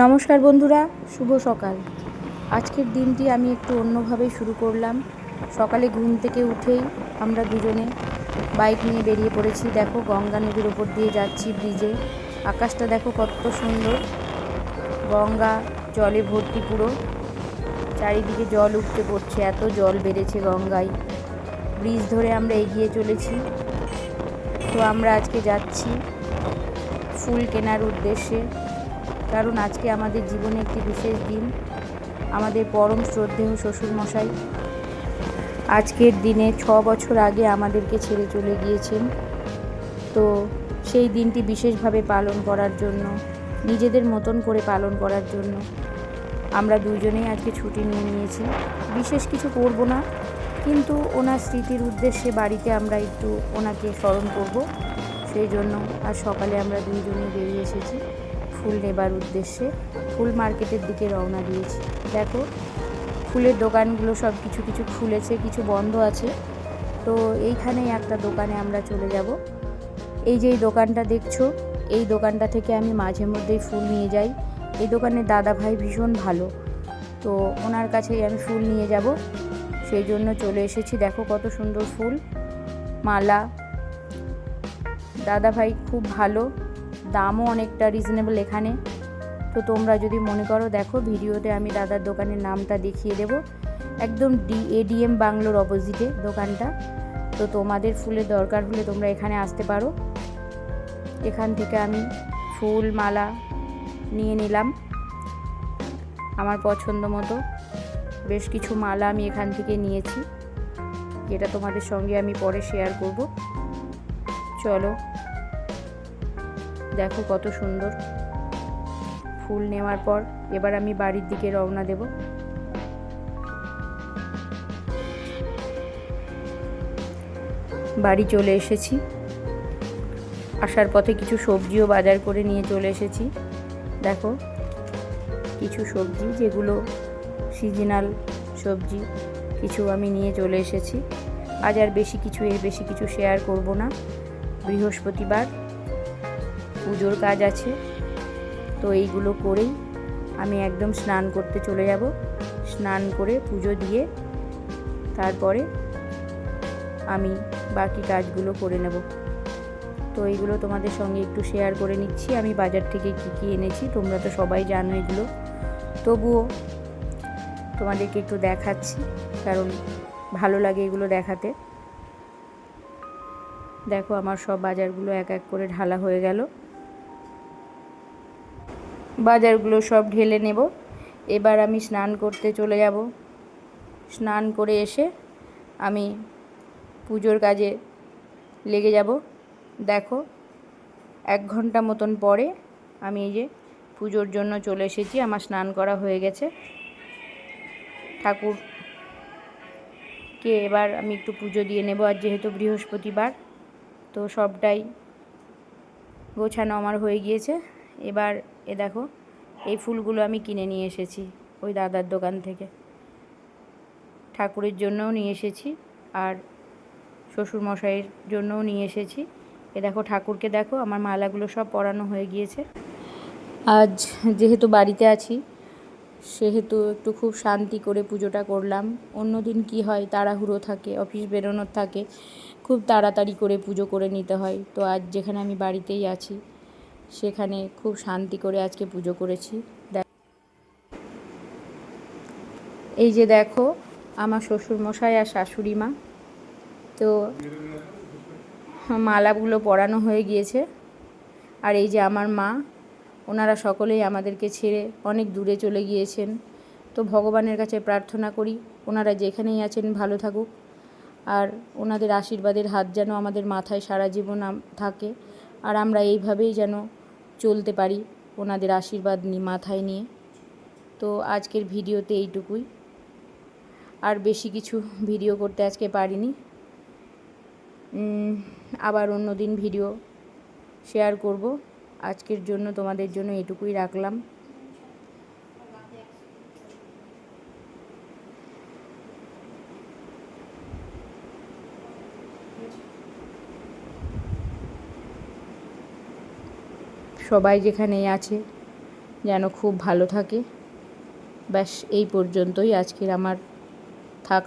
নমস্কার বন্ধুরা, শুভ সকাল। আজকের দিনটি আমি একটু অন্যভাবেই শুরু করলাম। সকালে ঘুম থেকে উঠেই আমরা দুজনে বাইক নিয়ে বেরিয়ে পড়েছি। দেখো, গঙ্গা নদীর ওপর দিয়ে যাচ্ছি ব্রিজে। আকাশটা দেখো কত সুন্দর। গঙ্গা, জলে ভর্তি পুরো। চারিদিকে জল উঠতে পড়ছে, এত জল বেড়েছে গঙ্গায়। ব্রিজ ধরে আমরা এগিয়ে চলেছি। তো আমরা আজকে যাচ্ছি ফুল কেনার উদ্দেশ্যে। কারণ আজকে আমাদের জীবনে একটি বিশেষ দিন। আমাদের পরম শ্রদ্ধেয় শ্বশুরমশাই আজকের দিনে ছ বছর আগে আমাদেরকে ছেড়ে চলে গিয়েছেন। তো সেই দিনটি বিশেষভাবে পালন করার জন্য, নিজেদের মতন করে পালন করার জন্য আমরা দুজনেই আজকে ছুটি নিয়ে নিয়েছি। বিশেষ কিছু করব না, কিন্তু ওনার স্মৃতির উদ্দেশ্যে বাড়িতে আমরা একটু ওনাকে স্মরণ করব। সেই জন্য আজ সকালে আমরা দুইজনে বেরিয়ে এসেছি। ফুল নেবার উদ্দেশ্যে ফুল মার্কেটের দিকে রওনা দিয়েছি। দেখো, ফুলের দোকানগুলো সব কিছু কিছু খুলেছে, কিছু বন্ধ আছে। তো এইখানেই একটা দোকানে আমরা চলে যাব। এই যে এই দোকানটা দেখছ, এই দোকানটা থেকে আমি মাঝে মধ্যেই ফুল নিয়ে যাই। এই দোকানের দাদা ভাই ভীষণ ভালো। তো ওনার কাছেই আমি ফুল নিয়ে যাব। সেই জন্য চলে এসেছি। দেখো কত সুন্দর ফুল, মালা। দাদা ভাই খুব ভালো। দামও অনেকটা রিজনেবল এখানে। তো তোমরা যদি মনে করো, দেখো ভিডিওতে আমি দাদার দোকানের নামটা দেখিয়ে দেব। একদম ডি এডিএম বাংলোর অপোজিটে দোকানটা। তো তোমাদের ফুলের দরকার হলে তোমরা এখানে আসতে পারো। এখান থেকে আমি ফুল মালা নিয়ে নিলাম আমার পছন্দ মতো। বেশ কিছু মালা আমি এখান থেকে নিয়েছি, যেটা তোমাদের সঙ্গে আমি পরে শেয়ার করব। চলো দেখো কত সুন্দর। ফুল নেওয়ার পর এবার আমি বাড়ির দিকে রওনা দেব। বাড়ি চলে এসেছি। আসার পথে কিছু সবজিও বাজার করে নিয়ে চলে এসেছি। দেখো, কিছু সবজি, যেগুলো সিজনাল সবজি, কিছু আমি নিয়ে চলে এসেছি। আজ আর বেশি কিছু, এর বেশি কিছু শেয়ার করব না। বৃহস্পতিবার পুজোর কাজ আছে। তো এইগুলো করেই আমি একদম স্নান করতে চলে যাব। স্নান করে পুজো দিয়ে তারপরে আমি বাকি কাজগুলো করে নেব। তো এইগুলো তোমাদের সঙ্গে একটু শেয়ার করে নিচ্ছি। আমি বাজার থেকে কী কী এনেছি, তোমরা তো সবাই জানো এগুলো। তবুও তোমাদেরকে একটু দেখাচ্ছি, কারণ ভালো লাগে এগুলো দেখাতে। দেখো আমার সব বাজারগুলো এক এক করে ঢালা হয়ে গেল। বাজারগুলো সব ঢেলে নেব। এবার আমি স্নান করতে চলে যাব। স্নান করে এসে আমি পুজোর কাজে লেগে যাব। দেখো, এক ঘণ্টা মতন পরে আমি এই যে পুজোর জন্য চলে এসেছি, আমার স্নান করা হয়ে গেছে। ঠাকুরকে এবার আমি একটু পুজো দিয়ে নেব, আর যেহেতু বৃহস্পতিবার, তো সবটাই গোছানো আমার হয়ে গিয়েছে। এবার এ দেখো, এই ফুলগুলো আমি কিনে নিয়ে এসেছি ওই দাদার দোকান থেকে। ঠাকুরের জন্যও নিয়ে এসেছি আর শ্বশুরমশাইয়ের জন্যও নিয়ে এসেছি। এ দেখো, ঠাকুরকে দেখো, আমার মালাগুলো সব পরানো হয়ে গিয়েছে। আজ যেহেতু বাড়িতে আছি, সেহেতু একটু খুব শান্তি করে পুজোটা করলাম। অন্য দিন কী হয়, তাড়াহুড়ো থাকে, অফিস বেরোনোর থাকে, খুব তাড়াতাড়ি করে পুজো করে নিতে হয়। তো আজ যেখানে আমি বাড়িতেই আছি সেখানে খুব শান্তি করে আজকে পুজো করেছি। এই যে দেখো, আমার শ্বশুরমশাই আর শাশুড়ি মা। তো মালাগুলো পরানো হয়ে গিয়েছে। আর এই যে আমার মা, ওনারা সকলেই আমাদেরকে ছেড়ে অনেক দূরে চলে গিয়েছেন। তো ভগবানের কাছে প্রার্থনা করি, ওনারা যেখানেই আছেন ভালো থাকুক। আর ওনাদের আশীর্বাদের হাত যেন আমাদের মাথায় সারা জীবন থাকে। আর আমরা এইভাবেই যেন চলতে পারি ওনাদের আশীর্বাদ মাথায় নিয়ে। তো আজকের ভিডিওতে এইটুকুই। আর বেশি কিছু ভিডিও করতে আজকে পারিনি। আবার অন্য দিন ভিডিও শেয়ার করব। আজকের জন্য তোমাদের জন্য এটুকুই রাখলাম। সবাই যেখানেই আছে যেন খুব ভালো থাকে। ব্যাস এই পর্যন্তই আজকের আমার থাক